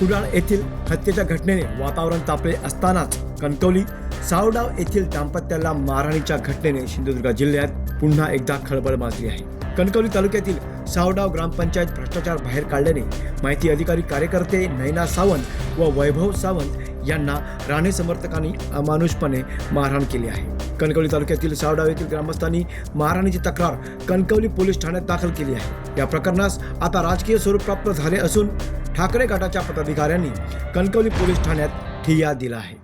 कुडाळ येथील हत्येच्या घटनेने वातावरण तापले असतानाच कणकवली सावडाव येथील दाम्पत्याला मारहाणीच्या घटनेने सिंधुदुर्ग जिल्ह्यात पुन्हा एकदा खळबळ माजली आहे. कणकवली तालुक्यातील सावडाव ग्रामपंचायत भ्रष्टाचार बाहेर काढल्याने माहिती अधिकारी कार्यकर्ते नैना सावंत व वैभव सावंत यांना राणे समर्थकांनी अमानुषपणे मारहाण केली आहे. कणकवली तालुक्यातील सावडाव येथील ग्रामस्थांनी मारहाणीची तक्रार कणकवली पोलीस ठाण्यात दाखल केली आहे. या प्रकरणास आता राजकीय स्वरूप प्राप्त झाले असून ठाकरे गटाच्या पदाधिकाऱ्यांनी कणकवली पोलीस ठाण्यात ठिय्या दिला आहे.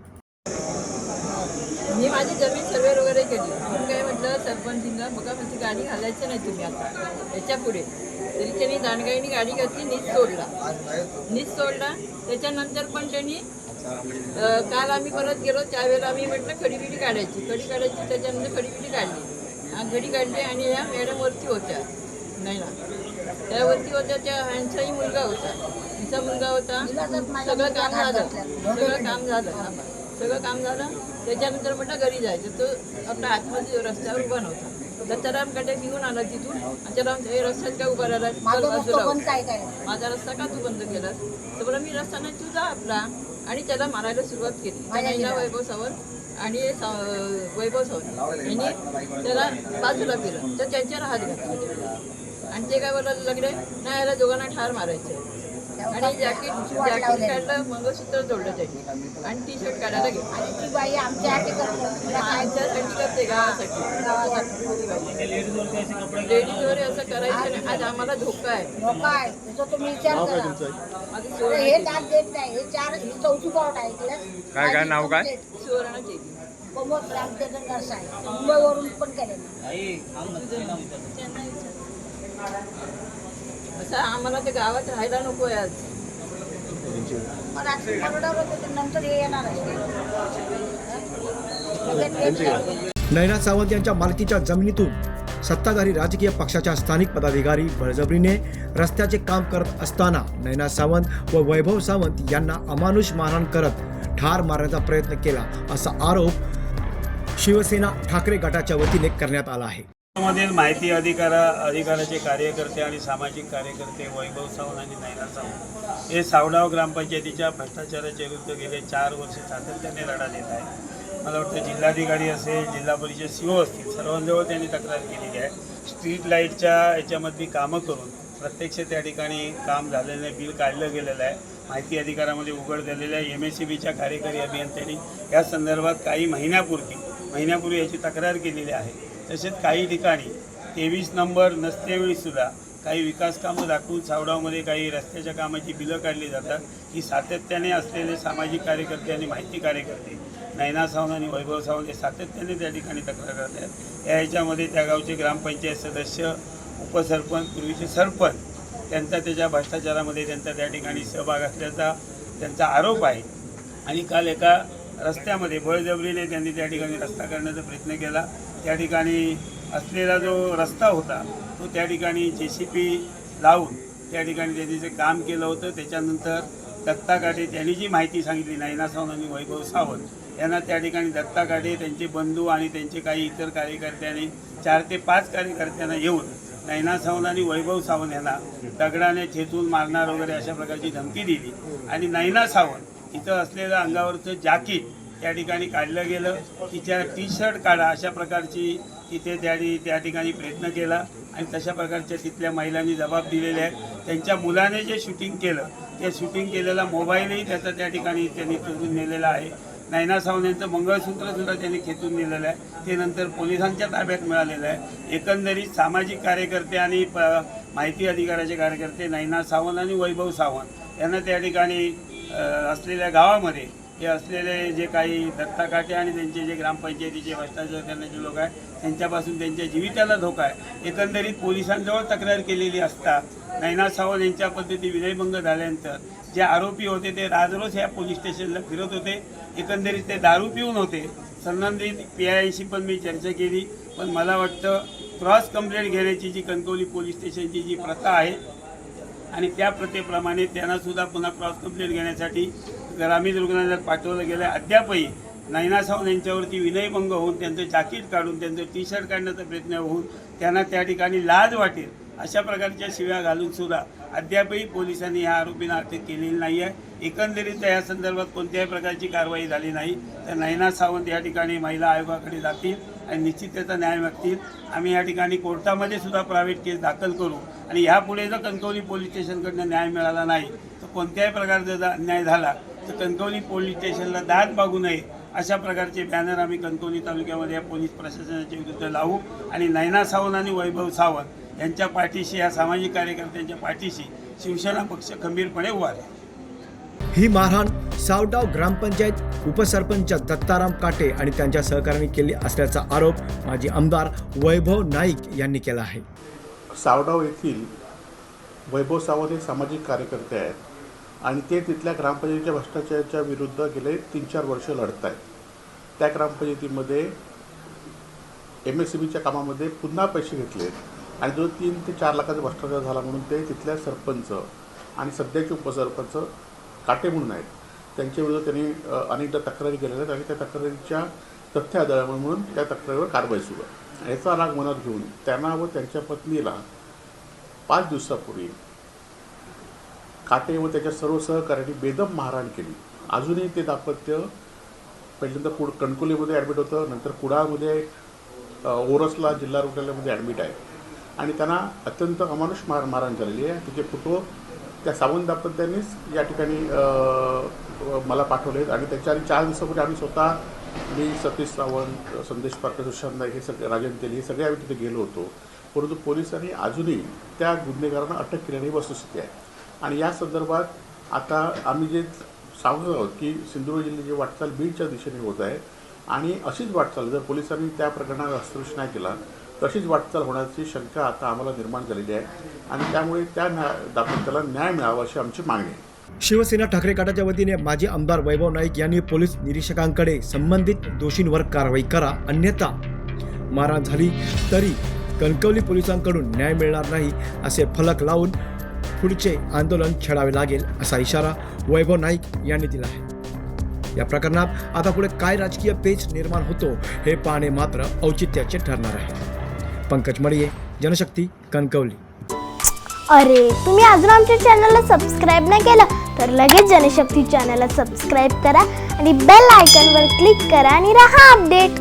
मी माझी जमीन सर्वे वगैरे केली. म्हणून काय म्हटलं सरपंचींना बघा म्हणजे गाडी घालायचं नाही तुम्ही आता. याच्यापुढे. तरी त्यांनी दांडगाईने गाडी घातली नीच सोडला. नीच सोडला. त्याच्यानंतर पण त्यांनी काल आम्ही परत गेलो. त्यावेळेला आम्ही म्हटलं खडीबिडी काढायची. खडी काढायची त्याच्यानंतर खडीबिडी काढली. आणि काढली आणि या मॅडम वरती होत्या. नाही ना. त्यावरती होत्या त्या ह्यांचाही मुलगा होता. तिचा मुलगा होता. सगळं काम झालं. सगळं काम झालं. सगळं काम झालं. त्याच्यानंतर म्हटलं घरी जायचं. तो आपल्या आतमध्ये रस्त्यावर उभा नव्हता. दत्तारामकडे घेऊन आला तिथून दत्ताराम हे रस्त्यात काय उभा राहिला. माझा रस्ता का तू बंद केलास? तर बरं मी रस्ता नाही तुझा आपला. आणि त्याला मारायला सुरुवात केली. त्या महिला वैभव सावंत आणि वैभव सावंत यांनी त्याला बाजूला केलं. तर त्यांच्यावर हात घातला. आणि ते काय बोलायला लागले नाही याला दोघांना ठार मारायचं. आणि जॅकेट जॅकेट काढलं मंगळसूत्र जोडलं त्यांनी. आणि टी शर्ट काढायला गेलं. आमच्यासाठी करतो गावासाठी. लेडीज वगैरे असं करायचं नाही. आज आम्हाला धोका आहे. धोका आहे. त्याचा तुम्ही विचार करा. माझं तर सुवर्ण हे दाद देत नाही. हे चार ही चौथी पावट आहे ऐकलं काय- काय नाव काय? सुवर्णाची प्रमोद रामचंद्र नरसाळ. मुंबईवरून पण केलेलं. असं आम्हाला ते गावात राहायला नको आहे आज. नैना सावंत यांच्या मालकीच्या जमिनीतून सत्ताधारी राजकीय पक्षाच्या स्थानिक पदाधिकारी बळजबरीने रस्त्याचे काम करत असताना नैना सावंत व वैभव सावंत यांना अमानुष मारहाण करत ठार मारण्याचा प्रयत्न केला असा आरोप शिवसेना ठाकरे गटाच्या वतीने करण्यात आला आहे मधील माहिती अधिकारा अधिकाराचे कार्यकर्ते आणि सामाजिक कार्यकर्ते वैभव सावंत आणि नैना सावंत हे सावडाव ग्रामपंचायतीच्या भ्रष्टाचाराच्या विरुद्ध गेले चार वर्ष सातत्याने लढा देत आहे मला वाटतं जिल्हाधिकारी असेल जिल्हा परिषद सीओ असतील सर्वांजवळ त्यांनी तक्रार केलेली आहे. स्ट्रीट लाईटच्या याच्यामधली कामं करून प्रत्यक्ष त्या ठिकाणी काम झालेलं आहे बिल काढलं गेलेलं आहे. माहिती अधिकारामध्ये उघड झालेलं आहे. एम एस सी बीच्या कार्यकारी अभियंत्यांनी या संदर्भात काही महिन्यापूर्वी महिन्यापूर्वी याची तक्रार केलेली आहे. तसेच काही ठिकाणी तेवीस नंबर नसतेवेळीसुद्धा काही विकास कामं दाखवून सावडावमध्ये काही रस्त्याच्या कामाची बिलं काढली जातात. ही सातत्याने असलेले सामाजिक कार्यकर्ते आणि माहिती कार्यकर्ते नैना सावंत आणि वैभव सावंत हे सातत्याने त्या ठिकाणी तक्रार करत आहेत. या ह्याच्यामध्ये त्या गावचे ग्रामपंचायत सदस्य उपसरपंच पूर्वीचे सरपंच त्यांचा त्याच्या भ्रष्टाचारामध्ये त्यांचा त्या ठिकाणी सहभाग असल्याचा त्यांचा आरोप आहे. आणि काल एका रस्त्यामध्ये बळजबरीने त्यांनी त्या ठिकाणी रस्ता करण्याचा प्रयत्न केला. त्या ठिकाणी असलेला जो रस्ता होता तो त्या ठिकाणी जे सी पी लावून त्या ठिकाणी त्यांनी जे काम केलं होतं त्याच्यानंतर दत्ता काटे त्यांनी जी माहिती सांगितली नैना सावंत आणि वैभव सावंत यांना त्या ठिकाणी दत्ता काटे त्यांचे बंधू आणि त्यांचे काही इतर कार्यकर्त्यांनी चार ते पाच कार्यकर्त्यांना येऊन नैना सावंत आणि वैभव सावंत यांना दगडाने ठेचून मारणार वगैरे अशा प्रकारची धमकी दिली. आणि नैना सावंत इथं असलेलं अंगावरचं जॅकेट त्या ठिकाणी काढलं गेलं. तिच्या टी शर्ट काढा अशा प्रकारची तिथे त्या त्या ठिकाणी प्रयत्न केला आणि तशा प्रकारच्या तिथल्या महिलांनी जबाब दिलेले आहेत. त्यांच्या मुलाने जे शूटिंग केलं ते शूटिंग केलेला मोबाईलही त्याचा त्या ठिकाणी त्यांनी चोरून नेलेला आहे. नैना सावंत यांचं मंगळसूत्रसुद्धा त्यांनी खेचून नेलेलं आहे. ते नंतर पोलिसांच्या ताब्यात मिळालेलं आहे. एकंदरीत सामाजिक कार्यकर्ते आणि प माहिती अधिकाराचे कार्यकर्ते नैना सावंत आणि वैभव सावंत यांना त्या ठिकाणी असलेल्या गावामध्ये हे असलेले जे काही दत्ता काटे आणि त्यांचे जे ग्रामपंचायतीचे भ्रष्टाचार करण्याचे लोक आहेत त्यांच्यापासून त्यांच्या जीविताला धोका आहे. एकंदरीत पोलिसांजवळ तक्रार केलेली असता नैना सावंत यांच्या पद्धती विनयभंग झाल्यानंतर जे आरोपी होते ते राजरोज ह्या पोलीस स्टेशनला फिरत होते. एकंदरीत ते दारू पिऊन होते. संबंधित पी आयशी पण मी चर्चा केली पण मला वाटतं क्रॉस कंप्लेंट घेण्याची जी कणकवली पोलीस स्टेशनची जी प्रथा आहे आणि त्या प्रथेप्रमाणे त्यांना सुद्धा पुन्हा क्रॉस कंप्लेंट घेण्यासाठी ग्रामीण रुग्णालयात पाठवलं गेलं अद्यापही नैना सावंत यांच्यावरती विनयभंग होऊन त्यांचं जाकीट काढून त्यांचं टी शर्ट काढण्याचा प्रयत्न होऊन त्यांना त्या ठिकाणी लाज वाटेल अशा प्रकारच्या शिव्या घालून सुद्धा अद्यापही पोलिसांनी ह्या आरोपींना अटक केलेली नाही आहे. एकंदरीत या संदर्भात कोणत्याही प्रकारची कारवाई झाली नाही. तर नयना सावंत या ठिकाणी महिला आयोगाकडे जातील. आणि निश्चित त्याचा न्याय मागतील. आम्ही या ठिकाणी कोर्टामध्ये सुद्धा प्रायव्हेट केस दाखल करू. आणि ह्यापुढे जर कणकवली पोलीस स्टेशनकडनं न्याय मिळाला नाही तर कोणत्याही प्रकारचा जर अन्याय झाला तर कणकवली पोलीस स्टेशनला दाद मागू नये. अशा प्रकारचे बॅनर आम्ही कणकवली तालुक्यामध्ये या पोलीस प्रशासनाच्या विरुद्ध लावू. आणि नयना सावंत आणि वैभव सावंत यांच्या पाठीशी या सामाजिक कार्यकर्त्यांच्या पाठीशी शिवसेना पक्ष खंबीरपणे उभा राहील. ही मारहाण सावडाव ग्रामपंचायत उपसरपंच दत्ताराम काटे आणि त्यांच्या सहकार्याने केली असल्याचा आरोप माजी आमदार वैभव नाईक यांनी केला आहे. सावडाव येथील वैभव सावंत हे सामाजिक कार्यकर्ते आहेत आणि ते तिथल्या ग्रामपंचायतीच्या भ्रष्टाचाराच्या विरुद्ध गेले तीन चार वर्ष लढत आहेत त्या ग्रामपंचायतीमध्ये एम एस सी बीच्या कामामध्ये पुन्हा पैसे घेतले आणि जो तीन ते चार लाखाचा भ्रष्टाचार झाला म्हणून ते तिथल्या सरपंच आणि सध्याचे उपसरपंच काटे म्हणून आहेत. त्यांच्याविरुद्ध त्यांनी अनेकदा तक्रारी केलेल्या आहेत आणि त्या तक्रारीच्या तथ्य आधारावर म्हणून त्या तक्रारीवर कारवाई सुरू आहे. याचा राग मनात घेऊन त्यांना व त्यांच्या पत्नीला पाच दिवसापूर्वी काटे व त्याच्या सर्व सहकाऱ्यांनी बेदम मारहाण केली. अजूनही ते दाम्पत्य पहिल्यांदा कुड कणकोलीमध्ये ॲडमिट होतं नंतर कुडाळमध्ये ओरसला जिल्हा रुग्णालयामध्ये ॲडमिट आहे. आणि त्यांना अत्यंत अमानुष मार मारहाण झालेली आहे. तिचे फोटो त्या सावंत दाम्पत्यांनीच या ठिकाणी मला पाठवले आहेत आणि त्याच्या चार दिवसापूर्वी आम्ही स्वतः मी सतीश सावंत संदेश पारकर सुशांत नाईक हे सगळे राजन तेली हे सगळे आम्ही तिथे गेलो होतो. परंतु पोलिसांनी अजूनही त्या गुन्हेगारांना अटक केल्याने वस्तुस्थिती आहे. आणि या संदर्भात आता आम्ही जे सांगत आहोत की सिंधुदुर्ग जिल्ह्याची वाटचाल बीडच्या दिशेने होत आहे आणि अशीच वाटचाल जर पोलिसांनी त्या प्रकरणात हस्तक्षेप नाही केला तशीच वाटचाल होण्याची शंका आता आम्हाला निर्माण झालेली आहे आणि त्यामुळे त्या न्याय दाम्पत्याला न्याय मिळावा अशी आमची मागणी आहे. शिवसेना ठाकरे गटाच्या वतीने माजी आमदार वैभव नाईक यांनी पोलीस निरीक्षकांकडे संबंधित दोषींवर कारवाई करा अन्यथा मारहाण झाली तरी कणकवली पोलिसांकडून न्याय मिळणार नाही असे फलक लावून पुढचे आंदोलन छेडावे लागेल असा इशारा वैभव नाईक यांनी दिला आहे. या प्रकरणात आता पुढे काय राजकीय पेच निर्माण होतो हे पाहणे मात्र औचित्याचे ठरणार आहे. पंकज मडिये जनशक्ती कणकवली. अरे तुम्ही अजून आमच्या चॅनलला सबस्क्राईब नाही केलं तर लगेच जनशक्ती चॅनलला सबस्क्राईब करा आणि बेल आयकॉनवर क्लिक करा आणि रहा अपडेट